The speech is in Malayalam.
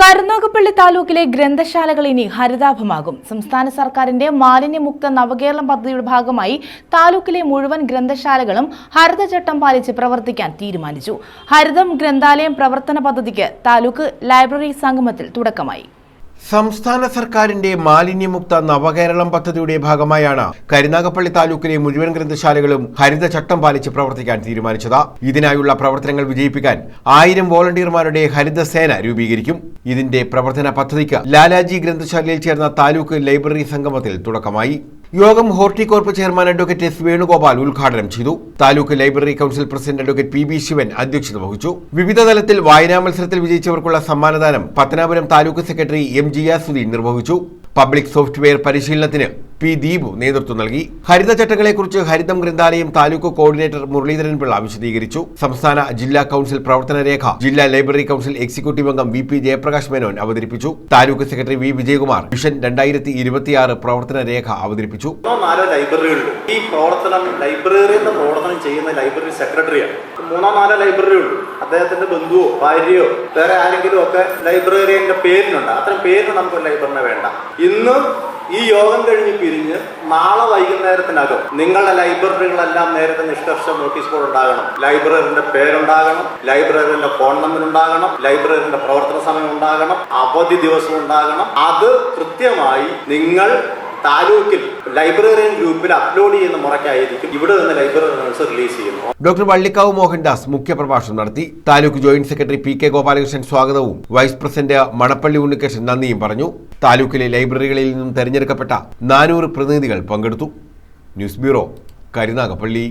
കരുനാഗപ്പള്ളി താലൂക്കിലെ ഗ്രന്ഥശാലകൾ ഇനി ഹരിതാഭമാകും. സംസ്ഥാന സർക്കാരിന്റെ മാലിന്യമുക്ത നവകേരളം പദ്ധതിയുടെ ഭാഗമായി താലൂക്കിലെ മുഴുവൻ ഗ്രന്ഥശാലകളും ഹരിതചട്ടം പാലിച്ച് പ്രവർത്തിക്കാൻ തീരുമാനിച്ചു. ഹരിതം ഗ്രന്ഥാലയം പ്രവർത്തന പദ്ധതിക്ക് താലൂക്ക് ലൈബ്രറി സംഗമത്തിൽ തുടക്കമായി. സംസ്ഥാന സർക്കാരിന്റെ മാലിന്യമുക്ത നവകേരളം പദ്ധതിയുടെ ഭാഗമായാണ് കരുനാഗപ്പള്ളി താലൂക്കിലെ മുഴുവൻ ഗ്രന്ഥശാലകളും ഹരിത ചട്ടം പാലിച്ച് പ്രവർത്തിക്കാൻ തീരുമാനിച്ചത്. ഇതിനായുള്ള പ്രവർത്തനങ്ങൾ വിജയിപ്പിക്കാൻ ആയിരം വോളണ്ടിയർമാരുടെ ഹരിതസേന രൂപീകരിക്കും. ഇതിന്റെ പ്രവർത്തന പദ്ധതിക്ക് ലാലാജി ഗ്രന്ഥശാലയിൽ ചേർന്ന താലൂക്ക് ലൈബ്രറി സംഗമത്തിൽ തുടക്കമായി. യോഗം Horticorp chairman advocate S Venugopal ഉദ്ഘാടനം ചെയ്തു. Taluk library council president advocate P B Sivan അധ്യക്ഷത വഹിച്ചു. വിവിധ തലത്തിൽ വായനാ മത്സരത്തിൽ വിജയിച്ചവർക്കുള്ള സമ്മാനദാനം പത്തനാപുരം താലൂക്ക് സെക്രട്ടറി എം ജിയാസുദ്ദീൻ നിർവഹിച്ചു. പബ്ലിക് സോഫ്റ്റ്വെയർ പരിശീലനത്തിന് പി ദീപു നേതൃത്വം നൽകി. ഹരിത ചട്ടങ്ങളെക്കുറിച്ച് ഹരിതം ഗ്രന്ഥാലയം താലൂക്ക് കോർഡിനേറ്റർ മുരളീധരൻ പിള്ള വിശദീകരിച്ചു. സംസ്ഥാന ജില്ലാ കൗൺസിൽ പ്രവർത്തന രേഖ ജില്ലാ ലൈബ്രറി കൗൺസിൽ എക്സിക്യൂട്ടീവ് അംഗം വി പി ജയപ്രകാശ് മേനോൻ അവതരിപ്പിച്ചു. Taluk secretary V Vijayakumar vision രണ്ടായിരത്തി ഇരുപത്തിയാറ് പ്രവർത്തന രേഖ അവതരിപ്പിച്ചു. ഈ പ്രവർത്തനം പ്രവർത്തനം ചെയ്യുന്ന ലൈബ്രറി അദ്ദേഹത്തിന്റെ ബന്ധുവോ ഭാര്യയോ വേറെ ആരെങ്കിലും ഒക്കെ ലൈബ്രറിയുടെ പേരിനുണ്ട്. അത്തരം പേരിന് നമുക്ക് ലൈബ്രറിനെ വേണ്ട. ഇന്ന് ഈ യോഗം കഴിഞ്ഞ് പിരിഞ്ഞ് നാളെ വൈകുന്നേരത്തിനകം നിങ്ങളുടെ ലൈബ്രറികളെല്ലാം നേരത്തെ നിഷ്കർഷ നോട്ടീസ് ബോർഡ് ഉണ്ടാകണം. ലൈബ്രറിന്റെ പേരുണ്ടാകണം. ലൈബ്രറിന്റെ ഫോൺ നമ്പർ ഉണ്ടാകണം. ലൈബ്രറിന്റെ പ്രവർത്തന സമയം ഉണ്ടാകണം. അവധി ദിവസം ഉണ്ടാകണം. അത് കൃത്യമായി നിങ്ങൾ താലൂക്കിൽ ലൈബ്രറിയൻ ഗ്രൂപ്പിൽ അപ്ലോഡ് ചെയ്യുന്ന മുറയ്ക്കായിരിക്കും ഇവിടെ നിന്ന് ലൈബ്രറി നോട്ട്സ് റിലീസ് ചെയ്യുന്നു ഡോക്ടർ വള്ളിക്കാവ് മോഹൻദാസ് മുഖ്യപ്രഭാഷണം നടത്തി. Taluk joint secretary P K Gopalakrishnan സ്വാഗതവും വൈസ് പ്രസിഡന്റ് മണപ്പള്ളി ഉണ്ണികൃഷ്ണൻ നന്ദിയും പറഞ്ഞു. താലൂക്കിലെ ലൈബ്രറികളിൽ നിന്നും തെരഞ്ഞെടുക്കപ്പെട്ട നാനൂറ് പ്രതിനിധികൾ പങ്കെടുത്തു. News bureau Karunagappally.